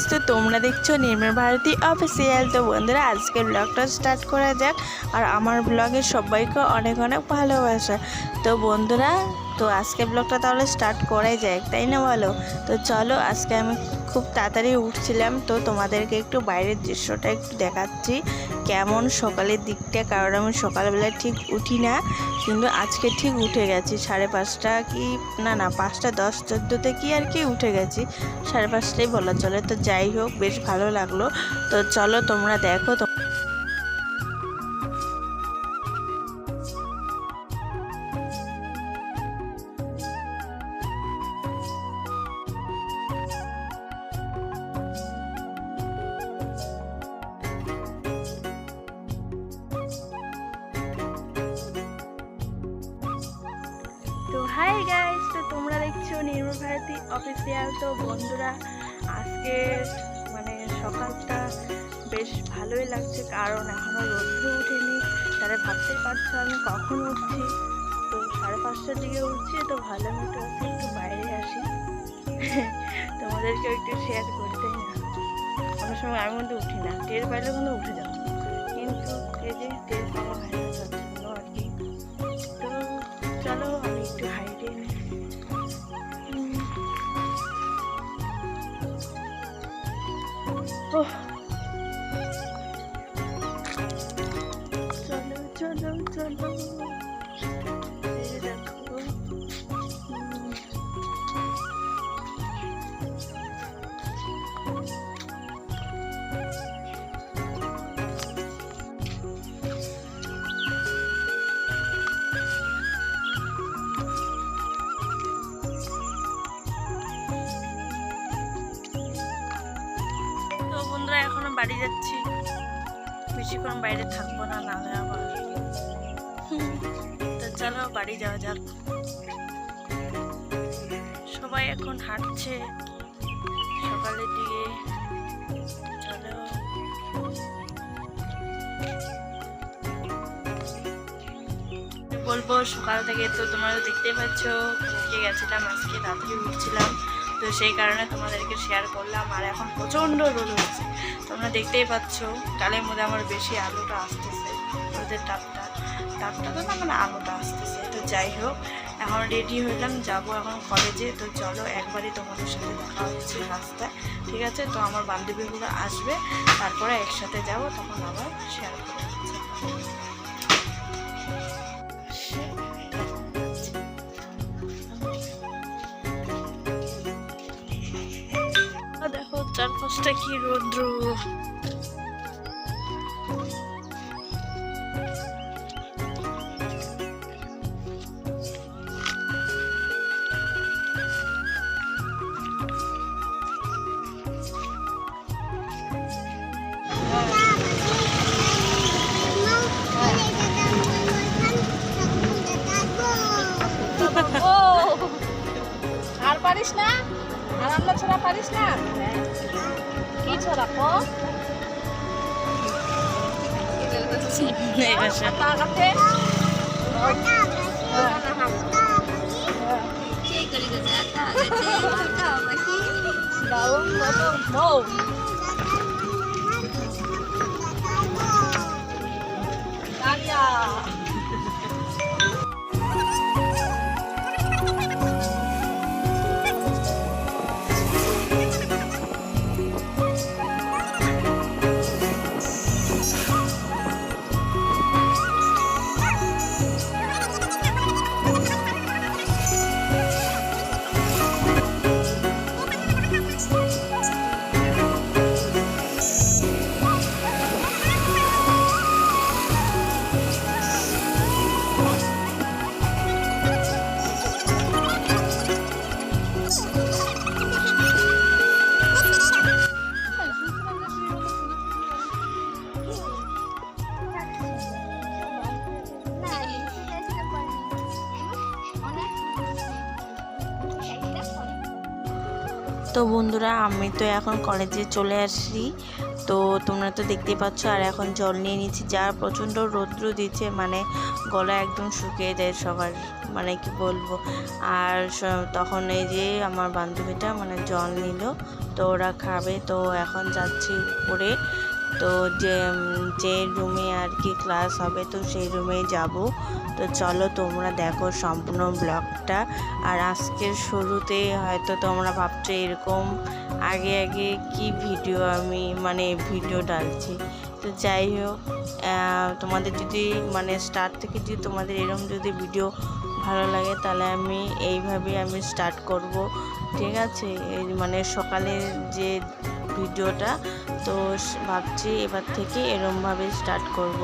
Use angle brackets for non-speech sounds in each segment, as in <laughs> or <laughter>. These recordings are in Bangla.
গাইস তো তোমরা দেখছ নির্মল ভারতী অফিসিয়াল তো বন্ধুরা, আজকের ব্লগটা স্টার্ট করা যাক। আর আমার ব্লগে সবাইকে অনেক অনেক ভালোবাসা। তো বন্ধুরা তো আজকে ব্লগটা তাহলে স্টার্ট করাই যায় তাই না বলো? তো চলো, আজকে আমি খুব তাড়াতাড়ি উঠছিলাম, তো তোমাদেরকে একটু বাইরের দৃশ্যটা একটু দেখাচ্ছি। কেমন সকালের দিকটা, কারণ আমি সকালবেলা ঠিক উঠি না, কিন্তু আজকে ঠিক উঠে গেছি। সাড়ে পাঁচটা কি, না না, পাঁচটা দশ চোদ্দোতে কি আর কি উঠে গেছি। সাড়ে পাঁচটাই বলা চলে, তো যাই হোক, বেশ ভালো লাগল। তো চলো, তোমরা দেখো তো হাই গাইস তো তোমরা দেখছ নির্মল ভারতী অফিসিয়াল তো বন্ধুরা, আজকে মানে সকালটা বেশ ভালোই লাগছে, কারণ এখনও রোদ্র উঠেনি তাহলে ভাবতেই পারছ আমি কখন উঠছি। তো সাড়ে পাঁচটার দিকে উঠছি, তো ভালো মতো একটু বাইরে আসি। তোমাদেরকেও একটু শেয়ার করি তাই না। অনেক সময় আমি কিন্তু উঠি না, টের পাইলে কিন্তু উঠে যাও। কিন্তু এই যে টের পাওয়া হয় চলো চলো চলো এই যে দেখো উম, বন্ধুরা, এখন বাড়ি যাচ্ছি। বেশিক্ষণ বাইরে থাকব না নাহলে আবার তো চলো, বাড়ি যাওয়া যাক। সবাই এখন হাঁটছে। সকালের দিকে বলব, সকাল থেকে তো তোমরা তো দেখতেই পাচ্ছ গেছিলাম, আজকে রাত্রে উঠছিলাম। তো সেই কারণে তোমাদেরকে শেয়ার করলাম। আর এখন প্রচণ্ড রোদ হচ্ছে তোমরা দেখতেই পাচ্ছ কালের মধ্যে আমার বেশি আলোটা আসতেছে, রোদের তাপটা। তাপটা তো না মানে আলোটা আসতেছে। তো যাই হোক, এখন রেডি হইলাম, যাব এখন কলেজে তো চলো, একবারই তোমাদের সাথে দেখা হচ্ছে রাস্তায়, ঠিক আছে? তো আমার বান্ধবীগুলো আসবে, তারপরে একসাথে যাব, তখন আবার শেয়ার করে চারপাশটা কি রৌদ্র? আর পারিস না? আমরা ছড়া পারিস না? কি ছড়া কো ঠিক পাশে। তো বন্ধুরা, আমি তো এখন কলেজে চলে আসি তো তোমরা তো দেখতেই পাচ্ছ, আর এখন জল নিয়ে নিচ্ছি। যা প্রচণ্ড রৌদ্র দিচ্ছে মানে গলা একদম শুকিয়ে দেয় সবার মানে কি বলব। আর তখন এই যে আমার বান্ধবীটা মানে জল নিল, তো ওরা খাবে। তো এখন যাচ্ছি উপরে। তো যে যে রুমে আর কি ক্লাস হবে তো সেই রুমেই যাব। তো চলো তোমরা দেখো সম্পূর্ণ ব্লগটা আর আজকের শুরুতে হয়তো তোমরা ভাবছ এরকম আগে আগে কি ভিডিও আমি মানে ভিডিও ডালছি। তো যাই হোক তোমাদের যদি মানে স্টার্ট থেকে যদি তোমাদের এরকম যদি ভিডিও ভালো লাগে, তাহলে আমি এইভাবেই আমি স্টার্ট করব, ঠিক আছে? এই মানে সকালে যে ভিডিওটা, তো ভাবছি এবার থেকে এরমভাবে স্টার্ট করব।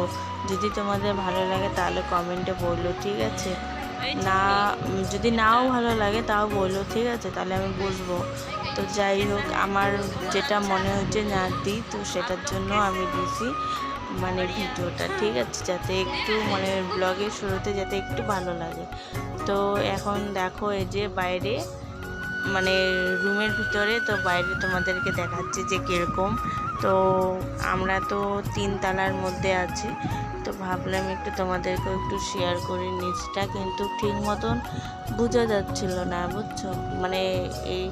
যদি তোমাদের ভালো লাগে তাহলে কমেন্টে বলল ঠিক আছে? না, যদি নাও ভালো লাগে তাও বলল ঠিক আছে? তাহলে আমি বুঝব। তো যাই হোক, আমার যেটা মনে হচ্ছে না দিই তো সেটার জন্য আমি দিছি। মানে ভিডিওটা, ঠিক আছে? যাতে একটু মানে ব্লগের শুরুতে যাতে একটু ভালো লাগে। তো এখন দেখো এই যে বাইরে মানে রুমের ভিতরে, তো বাইরে তোমাদেরকে দেখাচ্ছি যে কীরকম। তো আমরা তো তিন তালার মধ্যে আছি, তো ভাবলাম একটু তোমাদেরকে একটু শেয়ার করি নিচটা কিন্তু ঠিক মতন বোঝা যাচ্ছিল না, বুঝছ? মানে এই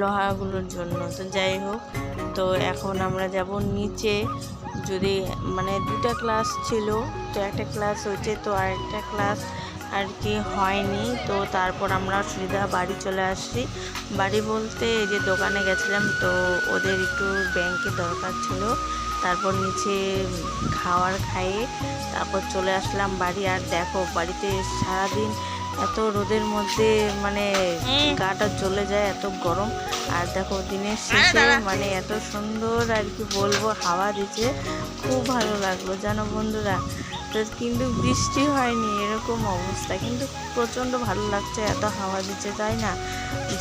লোহাগুলোর জন্য। তো যাই হোক তো এখন আমরা যাব নিচে। যদি মানে দুটা ক্লাস ছিল, তো একটা ক্লাস হয়েছে, তো আরেকটা ক্লাস আর কি হয়নি। তো তারপর আমরা সুবিধা বাড়ি চলে আসছি। বাড়ি বলতে এই যে দোকানে গেছিলাম, তো ওদের একটু ব্যাংকে দরকার ছিল। তারপর নিচে খাওয়ার খাইয়ে তারপর চলে আসলাম বাড়ি। আর দেখো, বাড়িতে সারাদিন এত রোদের মধ্যে মানে গাটা চলে যায় এত গরম। আর দেখো দিনের শেষে মানে এত সুন্দর আর কি বলব হাওয়া দিচ্ছে। খুব ভালো লাগল জানো বন্ধুরা। তো কিন্তু বৃষ্টি হয়নি এরকম অবস্থা। কিন্তু প্রচণ্ড ভালো লাগছে এত হাওয়া দিচ্ছে তাই না?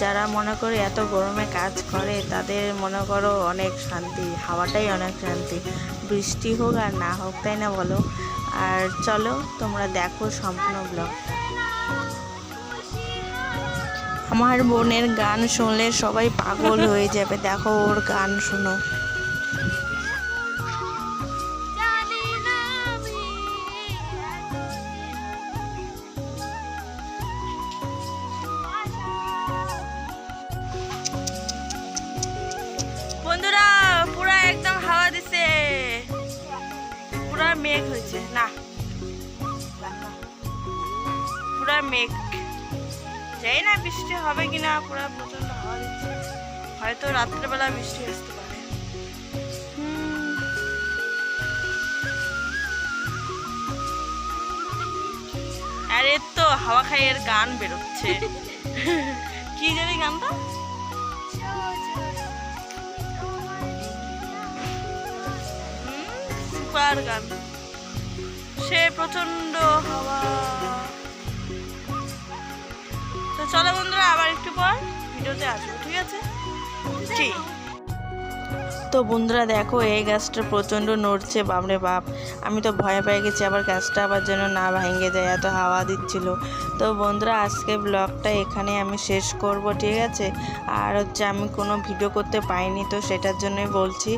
যারা মনে করে এত গরমে কাজ করে তাদের মনে করো অনেক শান্তি হাওয়াটাই অনেক শান্তি। বৃষ্টি হোক আর না হোক তাই না বলো? আর চলো তোমরা দেখো সম্পূর্ণ ব্লগটা। আমার বোনের গান শুনলে সবাই পাগল হয়ে যাবে। দেখো ওর গান শোনো। বন্ধুরা, পুরা একদম হাওয়া দিছে। পুরা মেঘ হয়েছে। না। পুরা মেঘ। যাই না বৃষ্টি হবে কিনা পুরা প্রচণ্ড হাওয়া দিচ্ছে। হয়তো রাত্রেবেলা বৃষ্টি আসতে পারে। আর এর তো হাওয়া খাই এর গান বেরোচ্ছে। <laughs> কি জানি গানটা? সুপার গান। সে প্রচণ্ড হাওয়া। চলো বন্ধুরা আবার একটু পর ভিডিওতে আসব ঠিক আছে? ঠিক তো বন্ধুরা দেখো, এই গাছটা প্রচণ্ড নড়ছে, বাপরে বাপ। আমি তো ভয় পেয়ে গেছি, আবার গাছটা আবার যেন না ভেঙে যায়, এত হাওয়া দিচ্ছিল। তো বন্ধুরা, আজকে ব্লগটা এখানে আমি শেষ করব, ঠিক আছে? আর হচ্ছে আমি কোনো ভিডিও করতে পাইনি, তো সেটার জন্যই বলছি।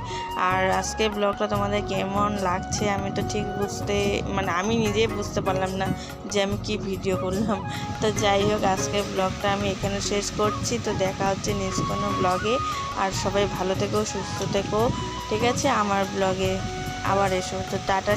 আর আজকে ব্লগটা তোমাদের কেমন লাগছে, আমি তো ঠিক বুঝতে মানে আমি নিজেই বুঝতে পারলাম না যে আমি কি ভিডিও করলাম। তো যাই হোক, আজকে ব্লগটা আমি এখানে শেষ করছি। তো দেখা হচ্ছে নেক্সট কোনো ব্লগে। আর সবাই ভালো থেকো, সুস্থ থেকো ঠিক আছে? আমার ব্লগে আবার এসো। তো টাটা